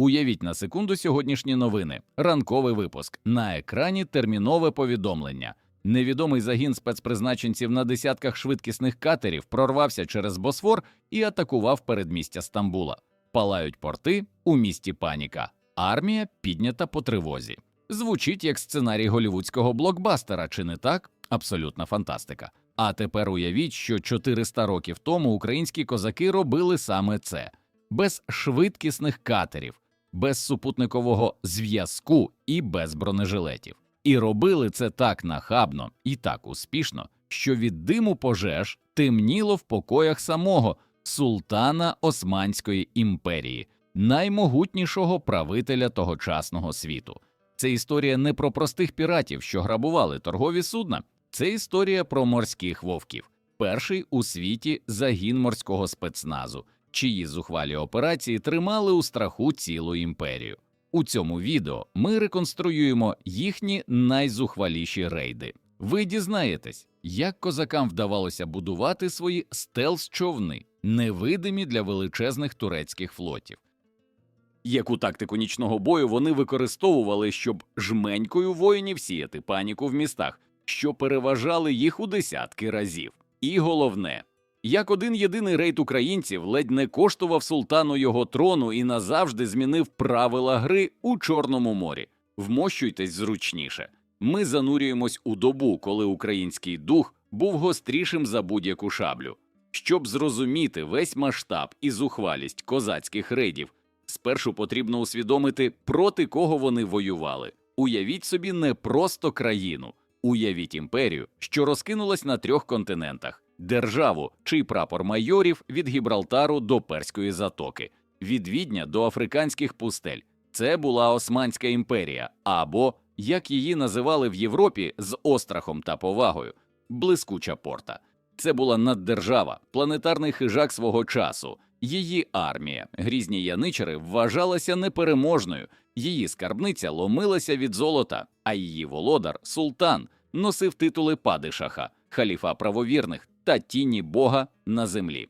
Уявіть на секунду сьогоднішні новини. Ранковий випуск. На екрані термінове повідомлення. Невідомий загін спецпризначенців на десятках швидкісних катерів прорвався через Босфор і атакував передмістя Стамбула. Палають порти у місті паніка. Армія піднята по тривозі. Звучить як сценарій голівудського блокбастера, чи не так? Абсолютна фантастика. А тепер уявіть, що 400 років тому українські козаки робили саме це без швидкісних катерів, без супутникового зв'язку і без бронежилетів. І робили це так нахабно і так успішно, що від диму пожеж темніло в покоях самого султана Османської імперії, наймогутнішого правителя тогочасного світу. Це історія не про простих піратів, що грабували торгові судна. Це історія про морських вовків, перший у світі загін морського спецназу, чиї зухвалі операції тримали у страху цілу імперію. У цьому відео ми реконструюємо їхні найзухваліші рейди. Ви дізнаєтесь, як козакам вдавалося будувати свої стелс-човни, невидимі для величезних турецьких флотів. Яку тактику нічного бою вони використовували, щоб жменькою воїнів сіяти паніку в містах, що переважали їх у десятки разів. І головне, як один єдиний рейд українців ледь не коштував султану його трону і назавжди змінив правила гри у Чорному морі. Вмощуйтесь зручніше. Ми занурюємось у добу, коли український дух був гострішим за будь-яку шаблю. Щоб зрозуміти весь масштаб і зухвалість козацьких рейдів, спершу потрібно усвідомити, проти кого вони воювали. Уявіть собі не просто країну, уявіть імперію, що розкинулась на трьох континентах державу, чий прапор майорів від Гібралтару до Перської затоки, від Відня до африканських пустель. Це була Османська імперія, або, як її називали в Європі з острахом та повагою, блискуча порта. Це була наддержава, планетарний хижак свого часу. Її армія, грізні яничари, вважалася непереможною, її скарбниця ломилася від золота, а її володар, султан, носив титули падишаха, халіфа правовірних та тіні Бога на землі.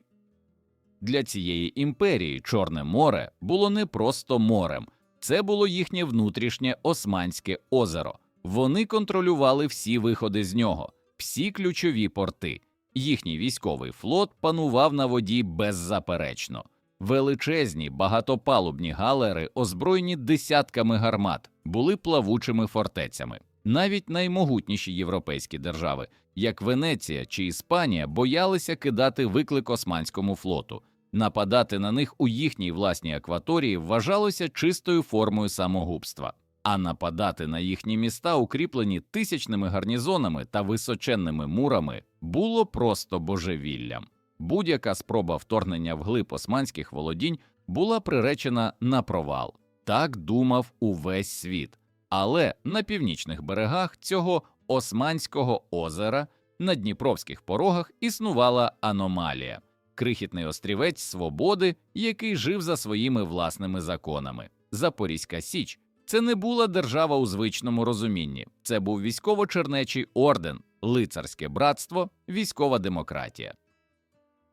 Для цієї імперії Чорне море було не просто морем, це було їхнє внутрішнє Османське озеро. Вони контролювали всі виходи з нього, всі ключові порти. Їхній військовий флот панував на воді беззаперечно. Величезні багатопалубні галери, озброєні десятками гармат, були плавучими фортецями. Навіть наймогутніші європейські держави, як Венеція чи Іспанія, боялися кидати виклик Османському флоту. Нападати на них у їхній власній акваторії вважалося чистою формою самогубства, а нападати на їхні міста, укріплені тисячними гарнізонами та височенними мурами, було просто божевіллям. Будь-яка спроба вторгнення в глиб османських володінь була приречена на провал. Так думав увесь світ. Але на північних берегах цього Османського озера на Дніпровських порогах існувала аномалія крихітний острівець свободи, який жив за своїми власними законами. Запорізька Січ це не була держава у звичному розумінні, це був військово-чернечий орден, лицарське братство, військова демократія.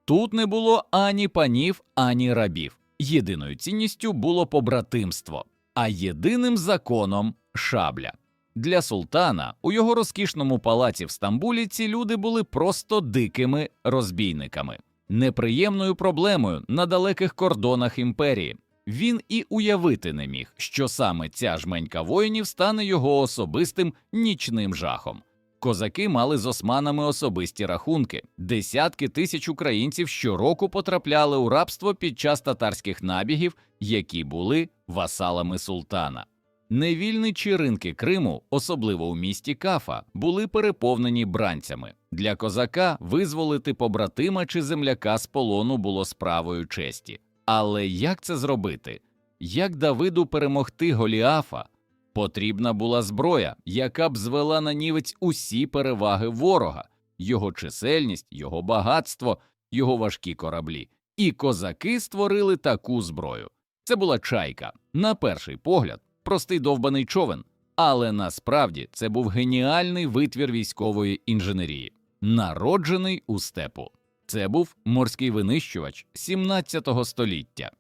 Тут не було ані панів, ані рабів. Єдиною цінністю було побратимство, а єдиним законом шабля. Для султана у його розкішному палаці в Стамбулі ці люди були просто дикими розбійниками, неприємною проблемою на далеких кордонах імперії. Він і уявити не міг, що саме ця жменька воїнів стане його особистим нічним жахом. Козаки мали з османами особисті рахунки. Десятки тисяч українців щороку потрапляли у рабство під час татарських набігів, які були васалами султана. Невільничі ринки Криму, особливо у місті Кафа, були переповнені бранцями. Для козака визволити побратима чи земляка з полону було справою честі. Але як це зробити? Як Давиду перемогти Голіафа? Потрібна була зброя, яка б звела на нівець усі переваги ворога, його чисельність, його багатство, його важкі кораблі. І козаки створили таку зброю. Це була чайка, на перший погляд, простий довбаний човен, але насправді це був геніальний витвір військової інженерії, народжений у степу. Це був морський винищувач 17 століття.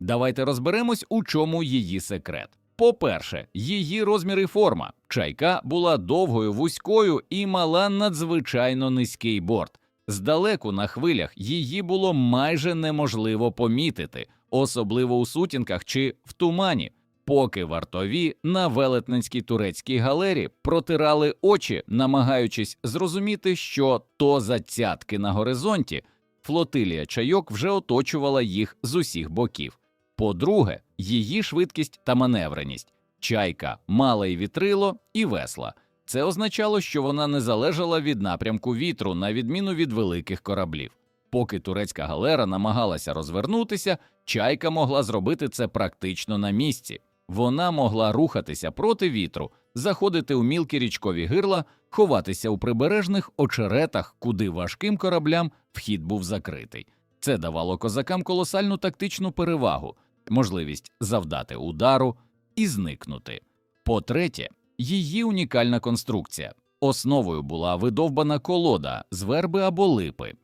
Давайте розберемось, у чому її секрет. По-перше, її розмір і форма. Чайка була довгою, вузькою і мала надзвичайно низький борт. Здалеку на хвилях її було майже неможливо помітити, особливо у сутінках чи в тумані. Поки вартові на велетненській турецькій галері протирали очі, намагаючись зрозуміти, що то за цятки на горизонті, флотилія чайок вже оточувала їх з усіх боків. По-друге, її швидкість та маневреність. Чайка мала і вітрило, і весла. Це означало, що вона не залежала від напрямку вітру, на відміну від великих кораблів. Поки турецька галера намагалася розвернутися, чайка могла зробити це практично на місці. Вона могла рухатися проти вітру, заходити у мілкі річкові гирла, ховатися у прибережних очеретах, куди важким кораблям вхід був закритий. Це давало козакам колосальну тактичну перевагу, можливість завдати удару і зникнути. По-третє, її унікальна конструкція. Основою була видовбана колода з верби або липи.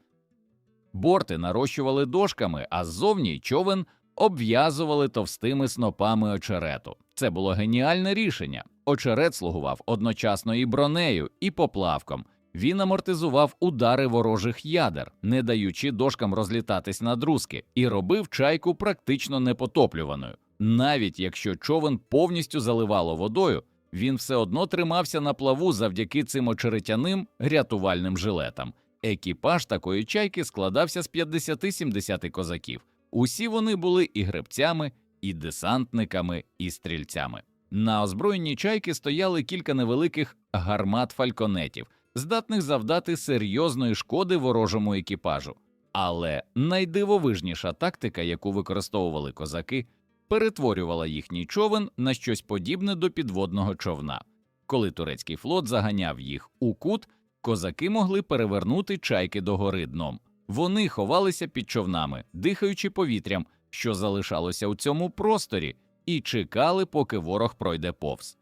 Борти нарощували дошками, а ззовні човен обв'язували товстими снопами очерету. Це було геніальне рішення. Очерет слугував одночасно і бронею, і поплавком. Він амортизував удари ворожих ядер, не даючи дошкам розлітатись на друзки, і робив чайку практично непотоплюваною. Навіть якщо човен повністю заливало водою, він все одно тримався на плаву завдяки цим очеретяним рятувальним жилетам. Екіпаж такої чайки складався з 50-70 козаків. Усі вони були і гребцями, і десантниками, і стрільцями. На озброєнні чайки стояли кілька невеликих гармат фальконетів, здатних завдати серйозної шкоди ворожому екіпажу. Але найдивовижніша тактика, яку використовували козаки, перетворювала їхній човен на щось подібне до підводного човна. Коли турецький флот заганяв їх у кут, козаки могли перевернути чайки догори дном. Вони ховалися під човнами, дихаючи повітрям, що залишалося у цьому просторі, і чекали, поки ворог пройде повз.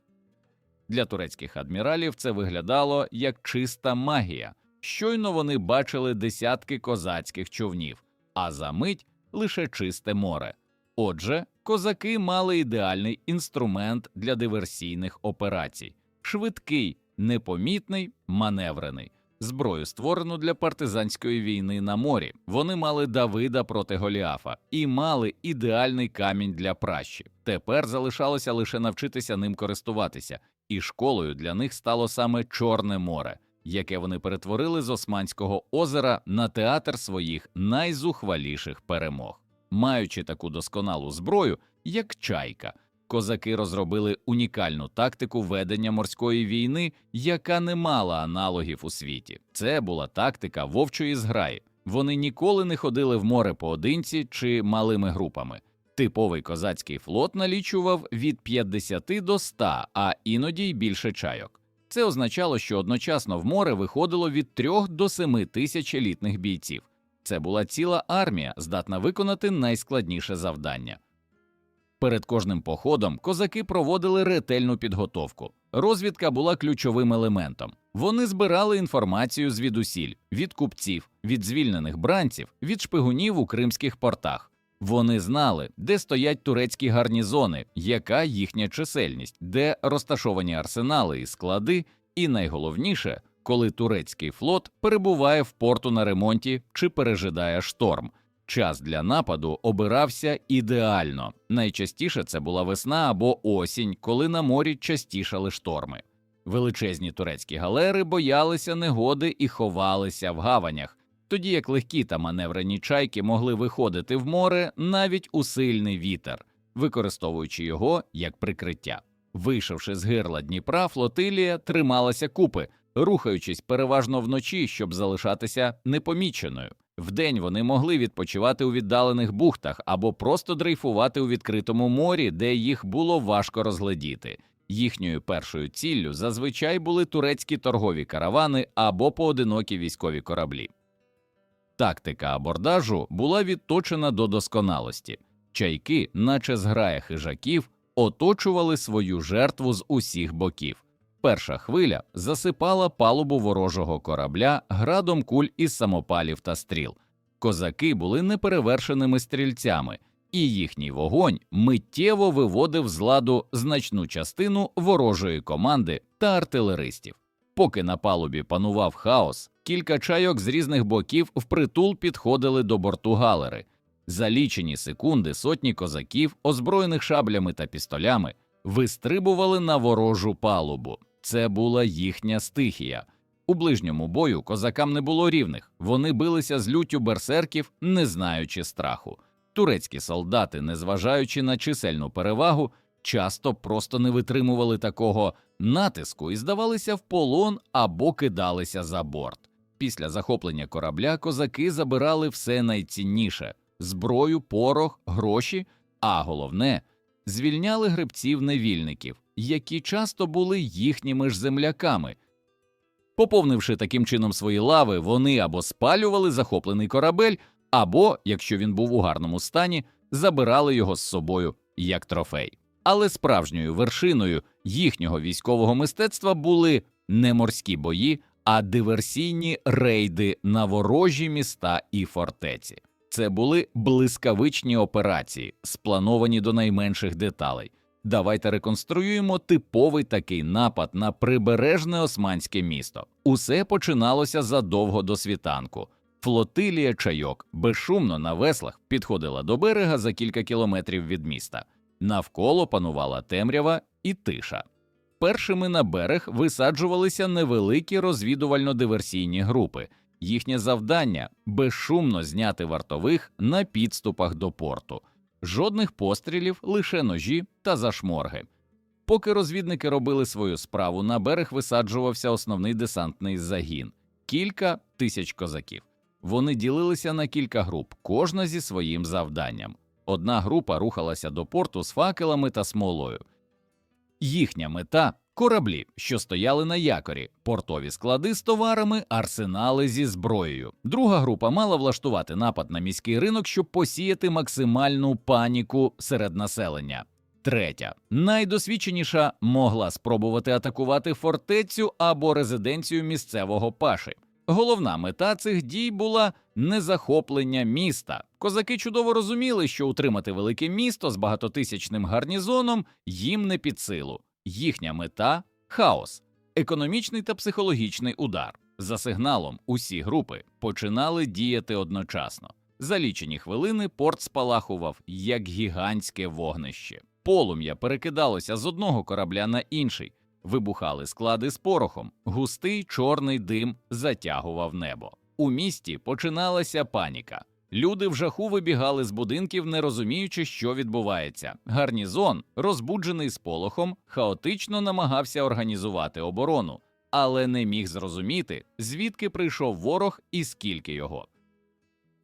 Для турецьких адміралів це виглядало як чиста магія. Щойно вони бачили десятки козацьких човнів, а за мить лише чисте море. Отже, козаки мали ідеальний інструмент для диверсійних операцій: швидкий, непомітний, маневрений. Зброю створену для партизанської війни на морі. Вони мали Давида проти Голіафа і мали ідеальний камінь для пращі. Тепер залишалося лише навчитися ним користуватися, і школою для них стало саме Чорне море, яке вони перетворили з Османського озера на театр своїх найзухваліших перемог. Маючи таку досконалу зброю, як чайка, козаки розробили унікальну тактику ведення морської війни, яка не мала аналогів у світі. Це була тактика вовчої зграї. Вони ніколи не ходили в море поодинці чи малими групами. Типовий козацький флот налічував від 50 до 100, а іноді й більше чайок. Це означало, що одночасно в море виходило від 3 до 7 тисяч елітних бійців. Це була ціла армія, здатна виконати найскладніше завдання. Перед кожним походом козаки проводили ретельну підготовку. Розвідка була ключовим елементом. Вони збирали інформацію звідусіль від купців, від звільнених бранців, від шпигунів у кримських портах. Вони знали, де стоять турецькі гарнізони, яка їхня чисельність, де розташовані арсенали і склади, і найголовніше, коли турецький флот перебуває в порту на ремонті чи пережидає шторм. Час для нападу обирався ідеально. Найчастіше це була весна або осінь, коли на морі частішали шторми. Величезні турецькі галери боялися негоди і ховалися в гаванях, тоді як легкі та маневрені чайки могли виходити в море навіть у сильний вітер, використовуючи його як прикриття. Вийшовши з гирла Дніпра, флотилія трималася купи, рухаючись переважно вночі, щоб залишатися непоміченою. Вдень вони могли відпочивати у віддалених бухтах або просто дрейфувати у відкритому морі, де їх було важко розглядіти. Їхньою першою ціллю зазвичай були турецькі торгові каравани або поодинокі військові кораблі. Тактика абордажу була відточена до досконалості. Чайки, наче зграя хижаків, оточували свою жертву з усіх боків. Перша хвиля засипала палубу ворожого корабля градом куль із самопалів та стріл. Козаки були неперевершеними стрільцями, і їхній вогонь миттєво виводив з ладу значну частину ворожої команди та артилеристів. Поки на палубі панував хаос, кілька чайок з різних боків впритул підходили до борту галери. За лічені секунди сотні козаків, озброєних шаблями та пістолями, вистрибували на ворожу палубу. Це була їхня стихія. У ближньому бою козакам не було рівних, вони билися з люттю берсерків, не знаючи страху. Турецькі солдати, незважаючи на чисельну перевагу, часто просто не витримували такого натиску і здавалися в полон або кидалися за борт. Після захоплення корабля козаки забирали все найцінніше зброю, порох, гроші, а головне звільняли гребців-невільників, які часто були їхніми ж земляками. Поповнивши таким чином свої лави, вони або спалювали захоплений корабель, або, якщо він був у гарному стані, забирали його з собою як трофей. Але справжньою вершиною їхнього військового мистецтва були не морські бої, а диверсійні рейди на ворожі міста і фортеці. Це були блискавичні операції, сплановані до найменших деталей. Давайте реконструюємо типовий такий напад на прибережне османське місто. Усе починалося задовго до світанку. Флотилія чайок безшумно на веслах підходила до берега за кілька кілометрів від міста. Навколо панувала темрява і тиша. Першими на берег висаджувалися невеликі розвідувально-диверсійні групи. Їхнє завдання безшумно зняти вартових на підступах до порту. Жодних пострілів, лише ножі та зашморги. Поки розвідники робили свою справу, на берег висаджувався основний десантний загін кілька тисяч козаків. Вони ділилися на кілька груп, кожна зі своїм завданням. Одна група рухалася до порту з факелами та смолою. Їхня мета кораблі, що стояли на якорі, портові склади з товарами, арсенали зі зброєю. Друга група мала влаштувати напад на міський ринок, щоб посіяти максимальну паніку серед населення. Третя, найдосвідченіша, могла спробувати атакувати фортецю або резиденцію місцевого паши. Головна мета цих дій була не захоплення міста. Козаки чудово розуміли, що утримати велике місто з багатотисячним гарнізоном їм не під силу. Їхня мета хаос, економічний та психологічний удар. За сигналом усі групи починали діяти одночасно. За лічені хвилини порт спалахував як гігантське вогнище. Полум'я перекидалося з одного корабля на інший, вибухали склади з порохом, густий чорний дим затягував небо. У місті починалася паніка. Люди в жаху вибігали з будинків, не розуміючи, що відбувається. Гарнізон, розбуджений сполохом, хаотично намагався організувати оборону, але не міг зрозуміти, звідки прийшов ворог і скільки його.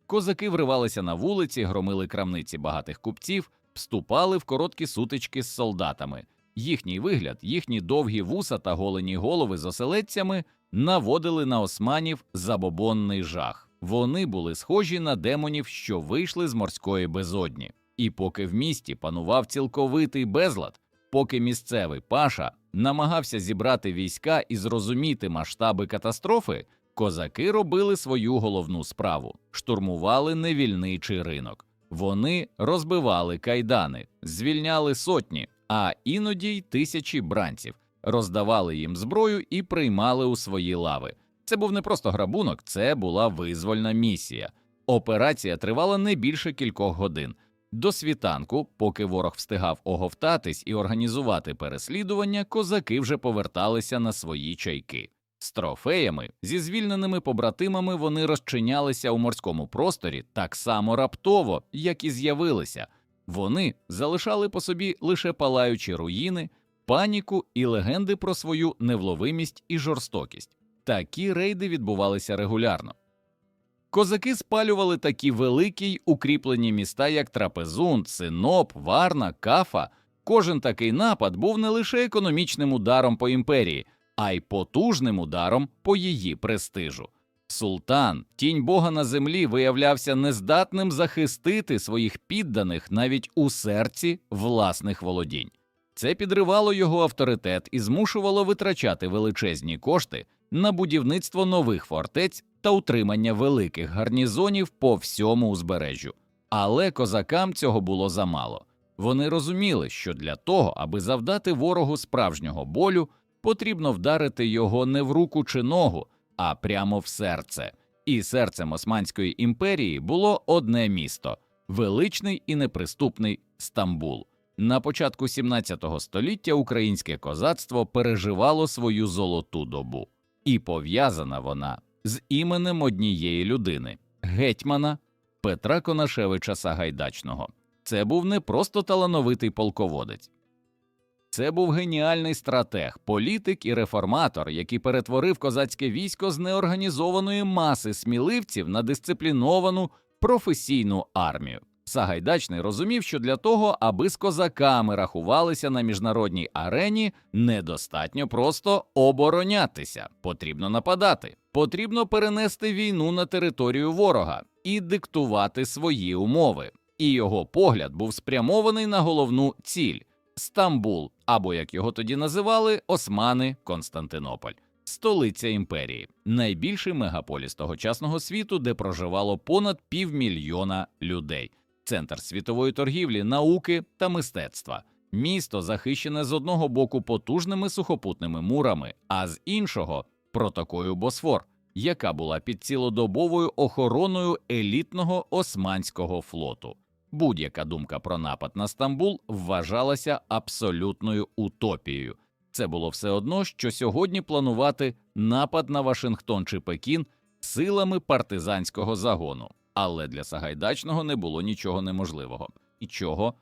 Козаки вривалися на вулиці, громили крамниці багатих купців, вступали в короткі сутички з солдатами. Їхній вигляд, їхні довгі вуса та голені голови з оселедцями наводили на османів забобонний жах. Вони були схожі на демонів, що вийшли з морської безодні. І поки в місті панував цілковитий безлад, поки місцевий паша намагався зібрати війська і зрозуміти масштаби катастрофи, козаки робили свою головну справу штурмували невільничий ринок. Вони розбивали кайдани, звільняли сотні, а іноді й тисячі бранців, роздавали їм зброю і приймали у свої лави. Це був не просто грабунок, це була визвольна місія. Операція тривала не більше кількох годин. До світанку, поки ворог встигав оговтатись і організувати переслідування, козаки вже поверталися на свої чайки. З трофеями зі звільненими побратимами вони розчинялися у морському просторі так само раптово, як і з'явилися. Вони залишали по собі лише палаючі руїни, паніку і легенди про свою невловимість і жорстокість. Такі рейди відбувалися регулярно. Козаки спалювали такі великі й укріплені міста, як Трапезунд, Синоп, Варна, Кафа. Кожен такий напад був не лише економічним ударом по імперії, а й потужним ударом по її престижу. Султан, тінь Бога на землі, виявлявся нездатним захистити своїх підданих навіть у серці власних володінь. Це підривало його авторитет і змушувало витрачати величезні кошти на будівництво нових фортець та утримання великих гарнізонів по всьому узбережжю. Але козакам цього було замало. Вони розуміли, що для того, аби завдати ворогу справжнього болю, потрібно вдарити його не в руку чи ногу, а прямо в серце. І серцем Османської імперії було одне місто величний і неприступний Стамбул. На початку 17 століття українське козацтво переживало свою золоту добу, і пов'язана вона з іменем однієї людини гетьмана Петра Конашевича Сагайдачного. Це був не просто талановитий полководець, це був геніальний стратег, політик і реформатор, який перетворив козацьке військо з неорганізованої маси сміливців на дисципліновану професійну армію. Сагайдачний розумів, що для того, аби з козаками рахувалися на міжнародній арені, недостатньо просто оборонятися, потрібно нападати, потрібно перенести війну на територію ворога і диктувати свої умови. І його погляд був спрямований на головну ціль Стамбул, або як його тоді називали, Османи Константинополь, столиця імперії, найбільший мегаполіс тогочасного світу, де проживало понад півмільйона людей, центр світової торгівлі, науки та мистецтва. Місто захищене з одного боку потужними сухопутними мурами, а з іншого протокою Босфор, яка була під цілодобовою охороною елітного османського флоту. Будь-яка думка про напад на Стамбул вважалася абсолютною утопією. Це було все одно, що сьогодні планувати напад на Вашингтон чи Пекін силами партизанського загону. Але для Сагайдачного не було нічого неможливого. І чого?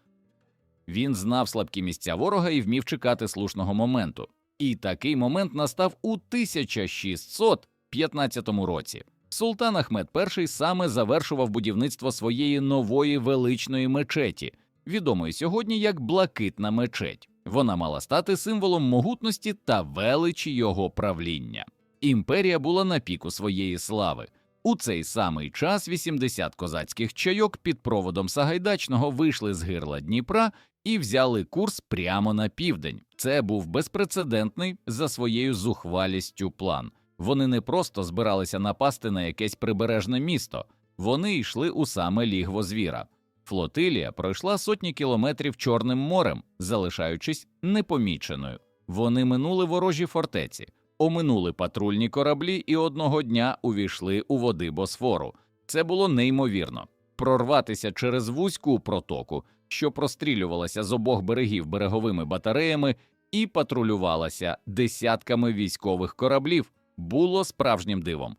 Він знав слабкі місця ворога і вмів чекати слушного моменту. І такий момент настав у 1615 році. Султан Ахмед І саме завершував будівництво своєї нової величної мечеті, відомої сьогодні як Блакитна мечеть. Вона мала стати символом могутності та величі його правління. Імперія була на піку своєї слави. У цей самий час 80 козацьких чайок під проводом Сагайдачного вийшли з гирла Дніпра і взяли курс прямо на південь. Це був безпрецедентний за своєю зухвалістю план. Вони не просто збиралися напасти на якесь прибережне місто, вони йшли у саме лігво звіра. Флотилія пройшла сотні кілометрів Чорним морем, залишаючись непоміченою. Вони минули ворожі фортеці, оминули патрульні кораблі і одного дня увійшли у води Босфору. Це було неймовірно. Прорватися через вузьку протоку, що прострілювалася з обох берегів береговими батареями, і патрулювалася десятками військових кораблів, було справжнім дивом.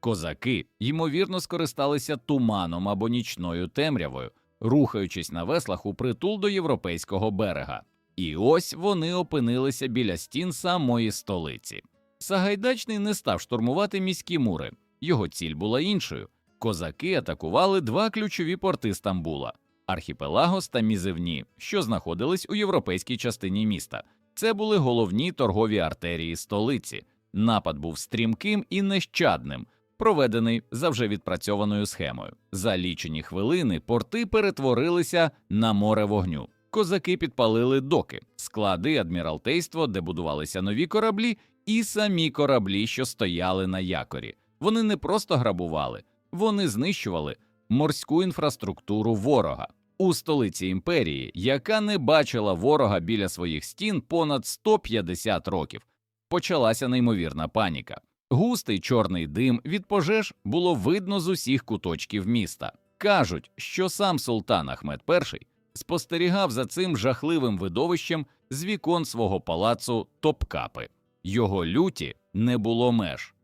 Козаки, ймовірно, скористалися туманом або нічною темрявою, рухаючись на веслах у притул до європейського берега. І ось вони опинилися біля стін самої столиці. Сагайдачний не став штурмувати міські мури. Його ціль була іншою. Козаки атакували два ключові порти Стамбула Архіпелагос та Мізевні, що знаходились у європейській частині міста. Це були головні торгові артерії столиці. Напад був стрімким і нещадним, проведений за вже відпрацьованою схемою. За лічені хвилини порти перетворилися на море вогню. Козаки підпалили доки, склади адміралтейство, де будувалися нові кораблі, і самі кораблі, що стояли на якорі. Вони не просто грабували, вони знищували морську інфраструктуру ворога у столиці імперії, яка не бачила ворога біля своїх стін понад 150 років. Почалася неймовірна паніка. Густий чорний дим від пожеж було видно з усіх куточків міста. Кажуть, що сам султан Ахмед І спостерігав за цим жахливим видовищем з вікон свого палацу Топкапи. Його люті не було меж.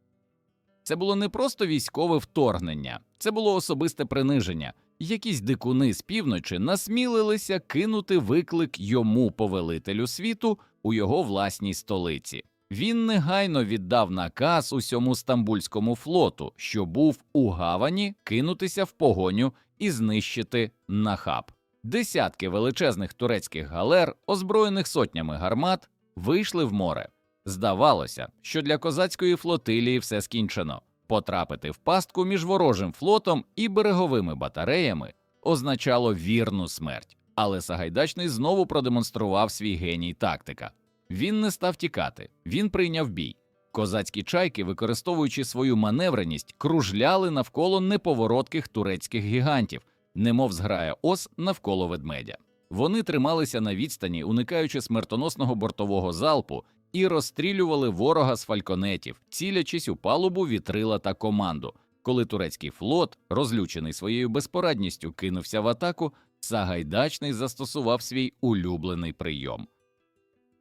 Це було не просто військове вторгнення, це було особисте приниження. Якісь дикуни з півночі насмілилися кинути виклик йому, повелителю світу, у його власній столиці. Він негайно віддав наказ усьому стамбульському флоту, що був у гавані, кинутися в погоню і знищити нахаб. Десятки величезних турецьких галер, озброєних сотнями гармат, вийшли в море. Здавалося, що для козацької флотилії все скінчено. Потрапити в пастку між ворожим флотом і береговими батареями означало вірну смерть. Але Сагайдачний знову продемонстрував свій геній тактика. Він не став тікати, він прийняв бій. Козацькі чайки, використовуючи свою маневреність, кружляли навколо неповоротких турецьких гігантів. Немов зграя ос навколо ведмедя. Вони трималися на відстані, уникаючи смертоносного бортового залпу, і розстрілювали ворога з фальконетів, цілячись у палубу вітрила та команду. Коли турецький флот, розлючений своєю безпорадністю, кинувся в атаку, Сагайдачний застосував свій улюблений прийом.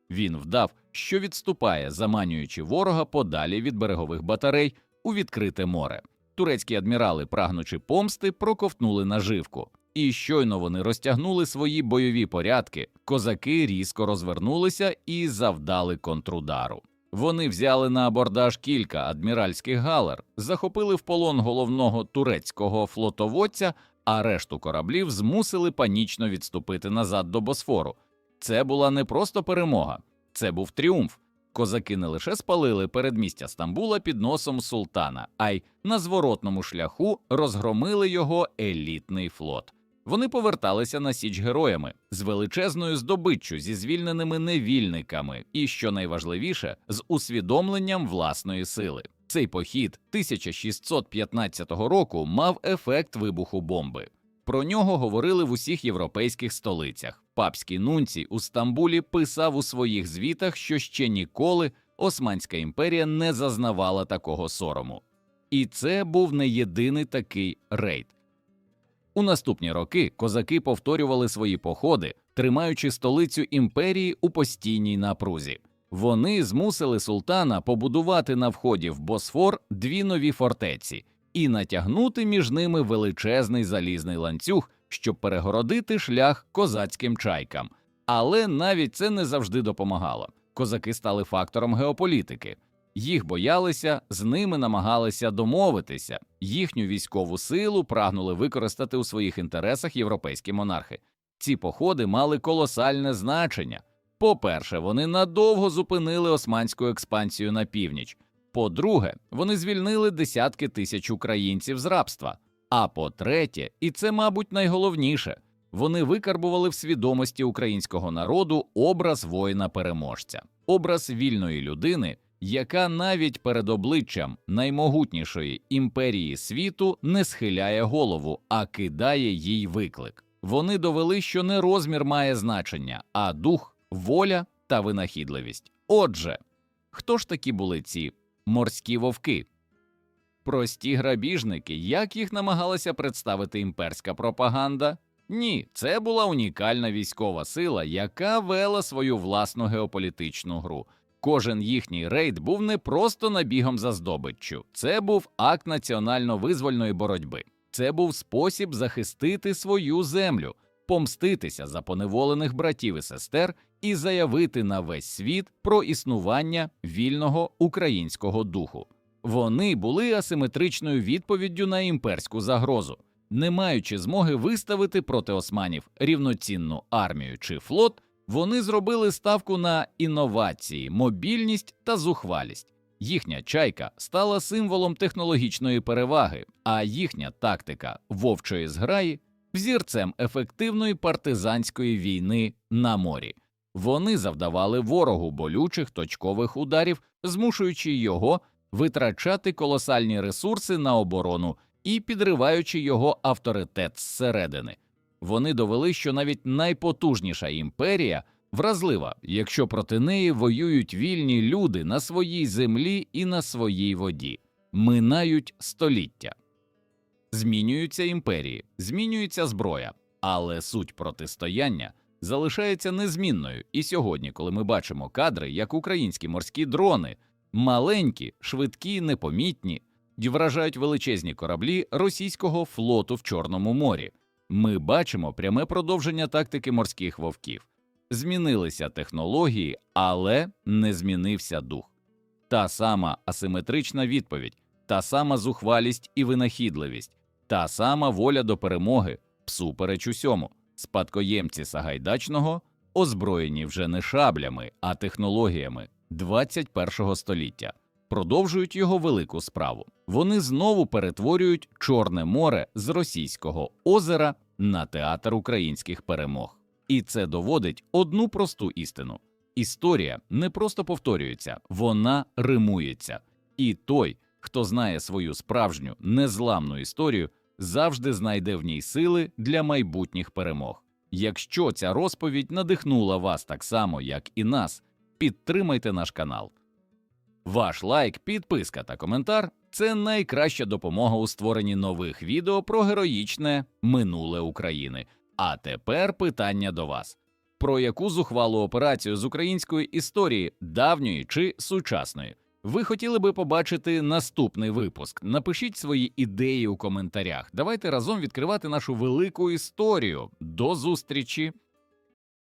Він вдав, що відступає, заманюючи ворога подалі від берегових батарей у відкрите море. Турецькі адмірали, прагнучи помсти, проковтнули наживку. І щойно вони розтягнули свої бойові порядки, козаки різко розвернулися і завдали контрудару. Вони взяли на абордаж кілька адміральських галер, захопили в полон головного турецького флотоводця, а решту кораблів змусили панічно відступити назад до Босфору. Це була не просто перемога, це був тріумф. Козаки не лише спалили передмістя Стамбула під носом султана, а й на зворотному шляху розгромили його елітний флот. Вони поверталися на січ героями з величезною здобиччю зі звільненими невільниками, і, що найважливіше, з усвідомленням власної сили. Цей похід 1615 року мав ефект вибуху бомби. Про нього говорили в усіх європейських столицях. Папський нунцій у Стамбулі писав у своїх звітах, що ще ніколи Османська імперія не зазнавала такого сорому. І це був не єдиний такий рейд. У наступні роки козаки повторювали свої походи, тримаючи столицю імперії у постійній напрузі. Вони змусили султана побудувати на вході в Босфор дві нові фортеці і натягнути між ними величезний залізний ланцюг, щоб перегородити шлях козацьким чайкам. Але навіть це не завжди допомагало. Козаки стали фактором геополітики. Їх боялися, з ними намагалися домовитися. Їхню військову силу прагнули використати у своїх інтересах європейські монархи. Ці походи мали колосальне значення. По-перше, вони надовго зупинили османську експансію на північ. По-друге, вони звільнили десятки тисяч українців з рабства. А по-третє, і це, мабуть, найголовніше, вони викарбували в свідомості українського народу образ воїна-переможця, образ вільної людини, яка навіть перед обличчям наймогутнішої імперії світу не схиляє голову, а кидає їй виклик. Вони довели, що не розмір має значення, а дух, воля та винахідливість. Отже, хто ж такі були ці морські вовки? Прості грабіжники, як їх намагалася представити імперська пропаганда? Ні, це була унікальна військова сила, яка вела свою власну геополітичну гру. Кожен їхній рейд був не просто набігом за здобиччю, це був акт національно-визвольної боротьби. Це був спосіб захистити свою землю, помститися за поневолених братів і сестер і заявити на весь світ про існування вільного українського духу. Вони були асиметричною відповіддю на імперську загрозу, не маючи змоги виставити проти османів рівноцінну армію чи флот, вони зробили ставку на інновації, мобільність та зухвалість. Їхня чайка стала символом технологічної переваги, а їхня тактика вовчої зграї взірцем ефективної партизанської війни на морі. Вони завдавали ворогу болючих точкових ударів, змушуючи його витрачати колосальні ресурси на оборону і підриваючи його авторитет зсередини. Вони довели, що навіть найпотужніша імперія вразлива, якщо проти неї воюють вільні люди на своїй землі і на своїй воді, минають століття. Змінюються імперії, змінюється зброя, але суть протистояння залишається незмінною. І сьогодні, коли ми бачимо кадри, як українські морські дрони, маленькі, швидкі, непомітні, вражають величезні кораблі російського флоту в Чорному морі. Ми бачимо пряме продовження тактики морських вовків. Змінилися технології, але не змінився дух. Та сама асиметрична відповідь, та сама зухвалість і винахідливість, та сама воля до перемоги, всупереч усьому. Спадкоємці Сагайдачного озброєні вже не шаблями, а технологіями 21 століття. Продовжують його велику справу. Вони знову перетворюють Чорне море з російського озера на театр українських перемог. І це доводить одну просту істину: історія не просто повторюється, вона римується. І той, хто знає свою справжню незламну історію, завжди знайде в ній сили для майбутніх перемог. Якщо ця розповідь надихнула вас так само, як і нас, підтримайте наш канал. Ваш лайк, підписка та коментар це найкраща допомога у створенні нових відео про героїчне минуле України. А тепер питання до вас: про яку зухвалу операцію з української історії, давньої чи сучасної, ви хотіли би побачити наступний випуск? Напишіть свої ідеї у коментарях. Давайте разом відкривати нашу велику історію. До зустрічі!